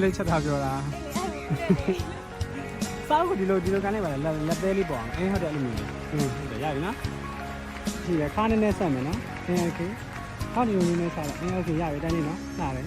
လေးချက်ထားပြောတာစားဖို့ဒီလိုဒီလိုကန်လိုက်ပါလားလက်သေးလေးပေါ့အောင်အင်းဟုတ်တယ်အဲ့လိုမျိုးอืมဟုတ်တယ်ရပြီနော်ကြည့်ရခါနည်းနည်းဆက်မယ်နော်အင်းโอเคဟောဒီလိုနည်းနည်းစားတော့အင်းโอเคရပြီတန်းနေနော်စားတယ်